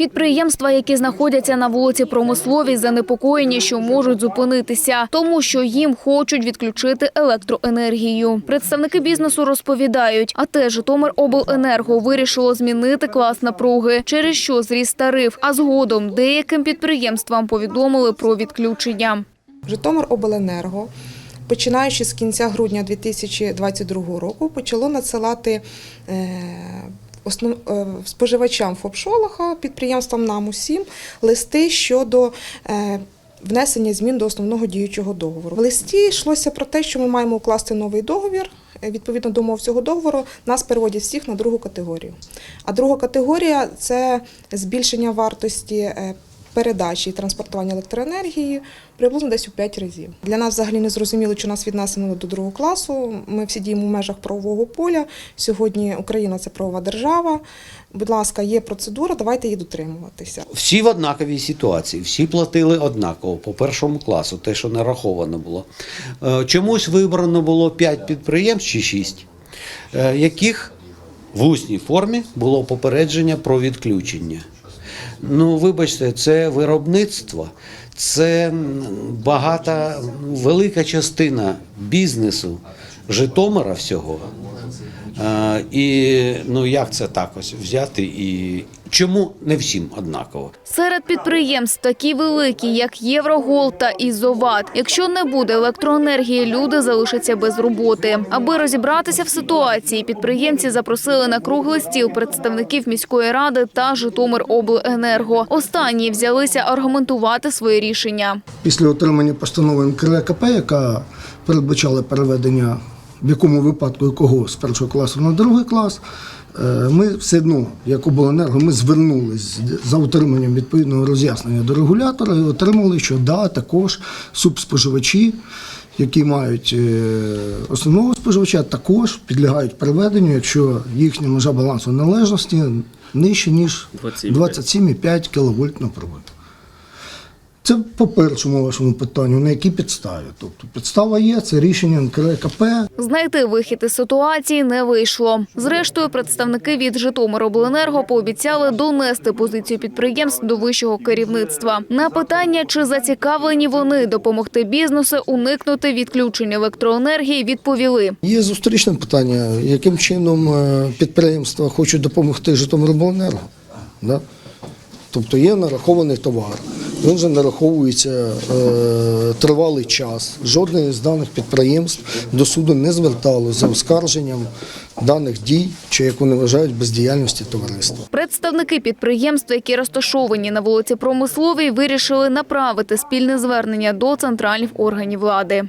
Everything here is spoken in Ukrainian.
Підприємства, які знаходяться на вулиці Промисловій, занепокоєні, що можуть зупинитися, тому що їм хочуть відключити електроенергію. Представники бізнесу розповідають, а те Житомиробленерго вирішило змінити клас напруги, через що зріс тариф. А згодом деяким підприємствам повідомили про відключення. Житомиробленерго, починаючи з кінця грудня 2022 року, почало надсилати е, основ, е, споживачам ФОП-Шолоха, підприємствам нам усім, листи щодо е, внесення змін до основного діючого договору. В листі йшлося про те, що ми маємо укласти новий договір. Е, Відповідно до умов цього договору, нас переводять всіх на другу категорію. А друга категорія це збільшення вартості передачі і транспортування електроенергії приблизно десь у 5 разів. Для нас взагалі не зрозуміло, чи нас віднесено до другого класу. Ми всі діємо в межах правового поля. Сьогодні Україна це правова держава. Будь ласка, є процедура, давайте її дотримуватися. Всі в однаковій ситуації, всі платили однаково по першому класу, те, що нараховано було. Е, Чомусь вибрано було 5 підприємств чи 6, яких в усній формі було попередження про відключення. Ну, вибачте, це виробництво, це багата, велика частина бізнесу Житомира всього. Е, І ну як це так ось взяти і чому не всім однаково? Серед підприємств такі великі, як Єврогол та Ізоват. Якщо не буде електроенергії, люди залишаться без роботи. Аби розібратися в ситуації, підприємці запросили на круглий стіл представників міської ради та Житомиробленерго. Останні взялися аргументувати своє рішення. після отримання постанови НКРКП, яка передбачала переведення в якому випадку якого з першого класу на другий клас, е, ми все одно, як обленерго, ми звернулись за отриманням відповідного роз'яснення до регулятора і отримали, що да, також субспоживачі, які мають е, основного споживача, також підлягають переведенню, якщо їхня межа балансу належності нижче, ніж 27,5 кВт напруги. Це по першому вашому питанню, на якій підставі. Тобто підстава є, це рішення НКРКП. Знайти вихід із ситуації не вийшло. Зрештою, представники від Житомиробленерго пообіцяли донести позицію підприємств до вищого керівництва. На питання, чи зацікавлені вони допомогти бізнесу уникнути відключення електроенергії, відповіли. Є зустрічне питання, яким чином е, підприємства хочуть допомогти Житомиробленерго. Да? Тобто є нарахований товар, він вже нараховується е, тривалий час. Жодне з даних підприємств до суду не звертало за оскарженням даних дій, чи як вони вважають бездіяльності товариства. Представники підприємств, які розташовані на вулиці Промисловій, вирішили направити спільне звернення до центральних органів влади.